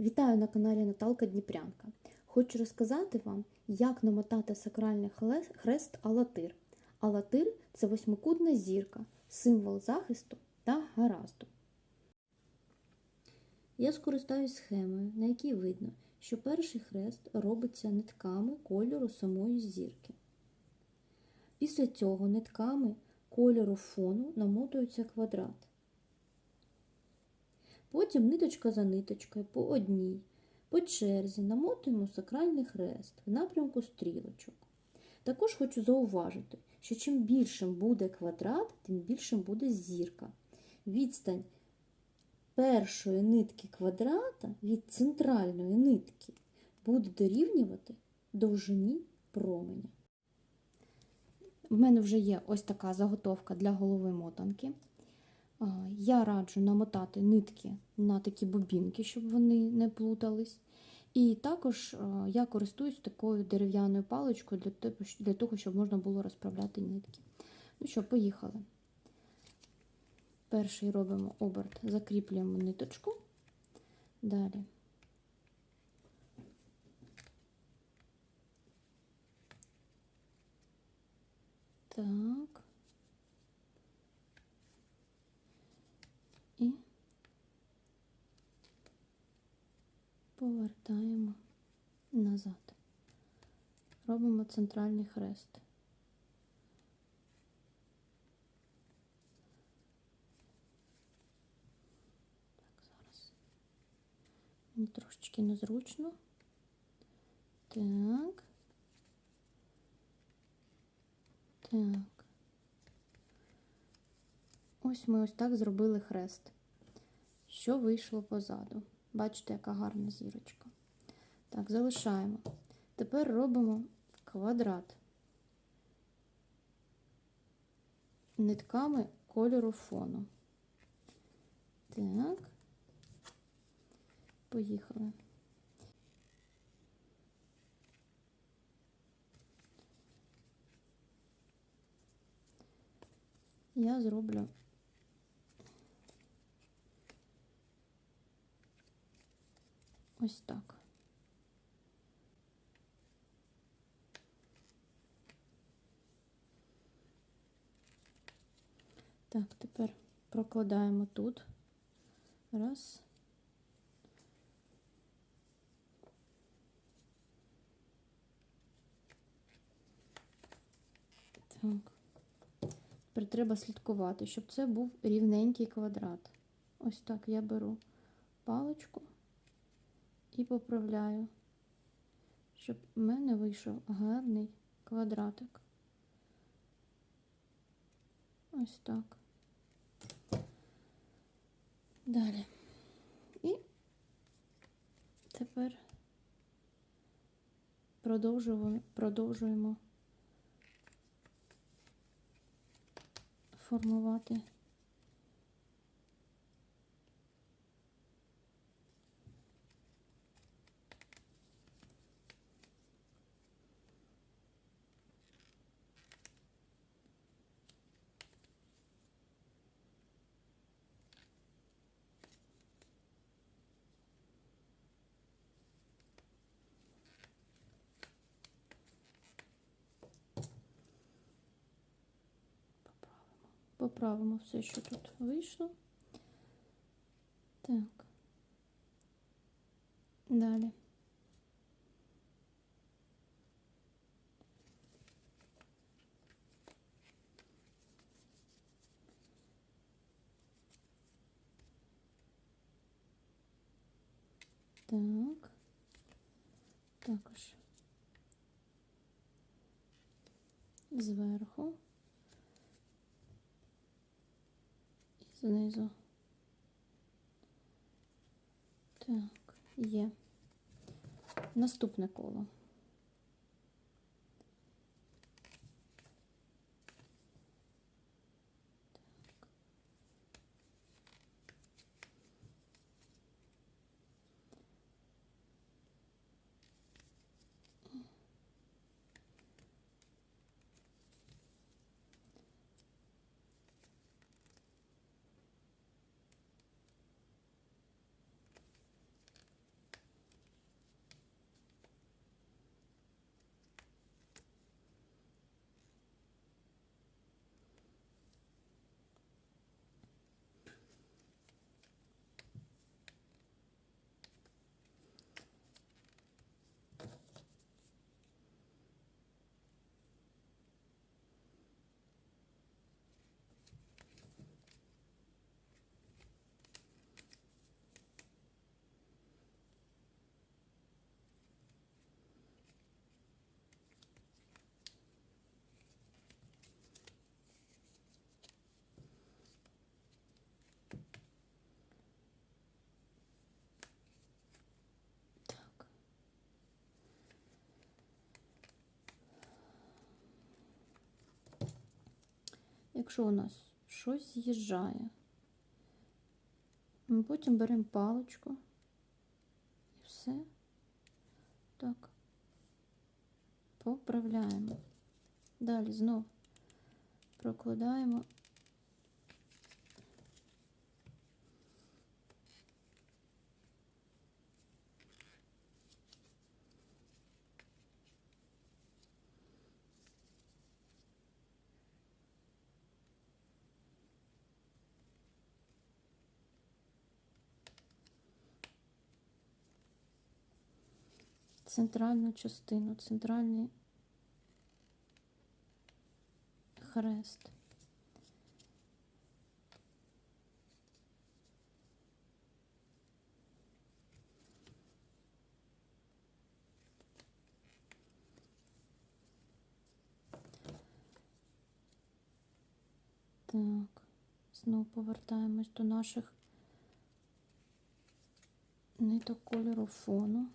Вітаю на каналі Наталка Дніпрянка. Хочу розказати вам, як намотати сакральний хрест Алатир. Алатир це восьмикутна зірка, символ захисту та гаразду. Я скористаюсь схемою, на якій видно, що перший хрест робиться нитками кольору самої зірки. Після цього нитками кольору фону намотується квадрат. Потім ниточка за ниточкою по одній, по черзі намотуємо сакральний хрест в напрямку стрілочок. Також хочу зауважити, що чим більшим буде квадрат, тим більшим буде зірка. Відстань першої нитки квадрата від центральної нитки буде дорівнювати довжині променя. В мене вже є ось така заготовка для голови мотанки. Я раджу намотати нитки на такі бобінки, щоб вони не плутались. І також я користуюсь такою дерев'яною паличкою для того, щоб можна було розправляти нитки. Ну що, поїхали. Перший робимо оберт, закріплюємо ниточку. Далі. Так. І повертаємо назад. Робимо центральний хрест. Так, зараз. Трошечки незручно. Так. Так. Ось ми ось так зробили хрест. Що вийшло позаду? Бачите, яка гарна зірочка. Так, залишаємо. Тепер робимо квадрат нитками кольору фону. Так. Поїхали. Я зроблю ось так. Так, тепер прокладаємо тут. Раз. Так. Тепер треба слідкувати, щоб це був рівненький квадрат. Ось так я беру паличку і поправляю, щоб в мене вийшов гарний квадратик. Ось так. Далі. І тепер продовжуємо, продовжуємо формувати поправимо все, що тут вийшло. Так. Далі. Так. Також зверху. Знизу. Так, є. Наступне коло. Якщо у нас щось з'їжджає, ми потім беремо паличку і все так поправляємо. Далі знову прокладаємо центральну частину, центральний хрест. Так, знову повертаємось до наших ниток кольору фону.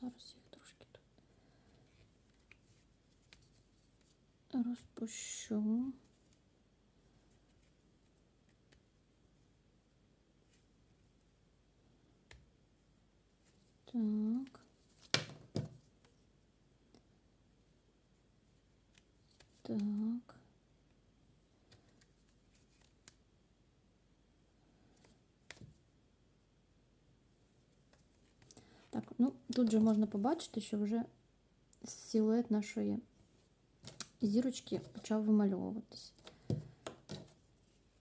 Зараз їх трошки тут розпущу. Так. Так, ну тут же можна побачити, що вже силует нашої зірочки почав вимальовуватись.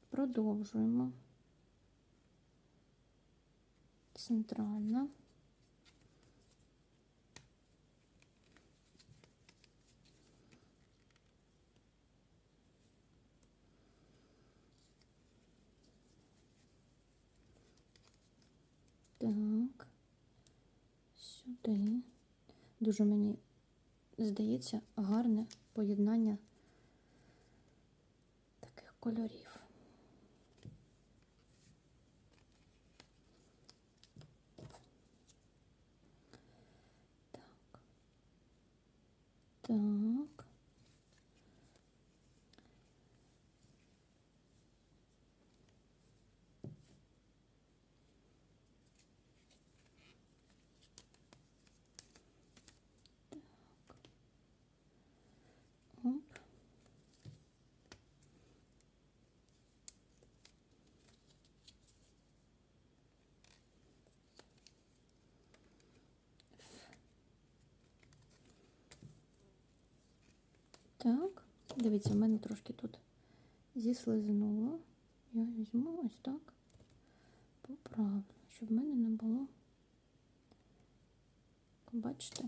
Продовжуємо. Центральна. Так, сюди. Дуже мені здається гарне поєднання таких кольорів. Так. Так. Так, дивіться, в мене трошки тут зіслизнуло. Я візьму ось так, поправлю, щоб в мене не було. Бачите?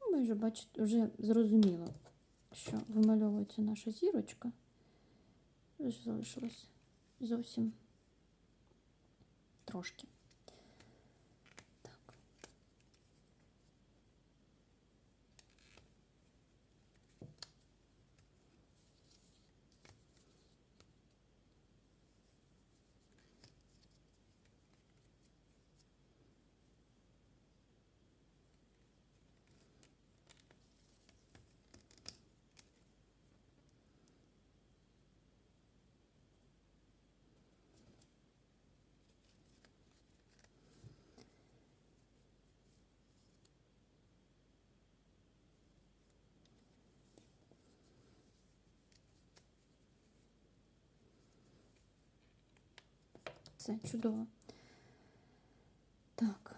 Ну, вже бачите, вже зрозуміло, що вимальовується наша зірочка. Залишилось зовсім трошки. Все чудово. Так.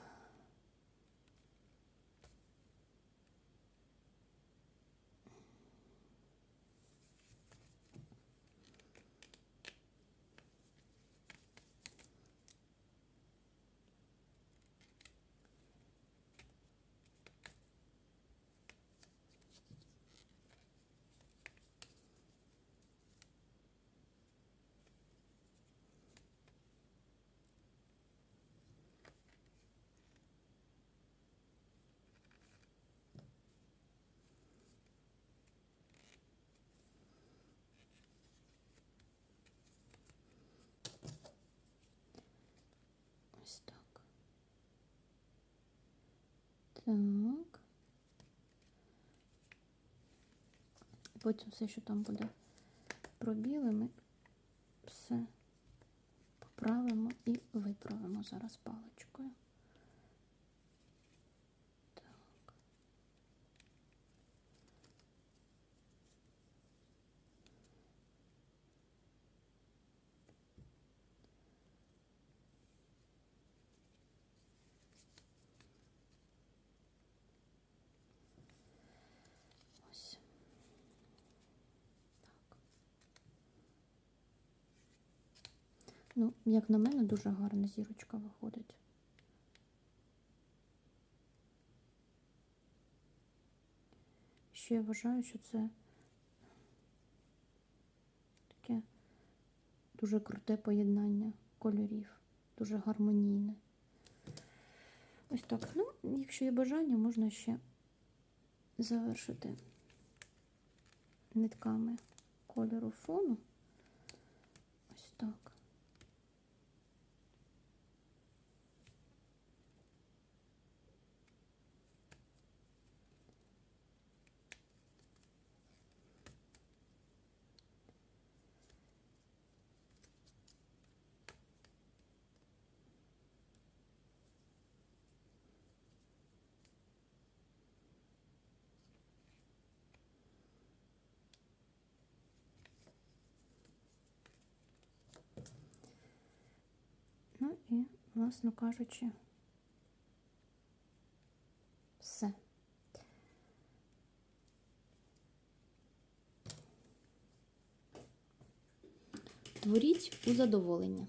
Ось так. Так. Потім все, що там буде пробіли ми все поправимо і виправимо зараз паличкою. Ну, як на мене, дуже гарна зірочка виходить. Ще я вважаю, що це таке дуже круте поєднання кольорів, дуже гармонійне. Ось так. Ну, якщо є бажання, можна ще завершити нитками кольору фону. Ось так. Ну і, власно кажучи, все. Творіть у задоволення.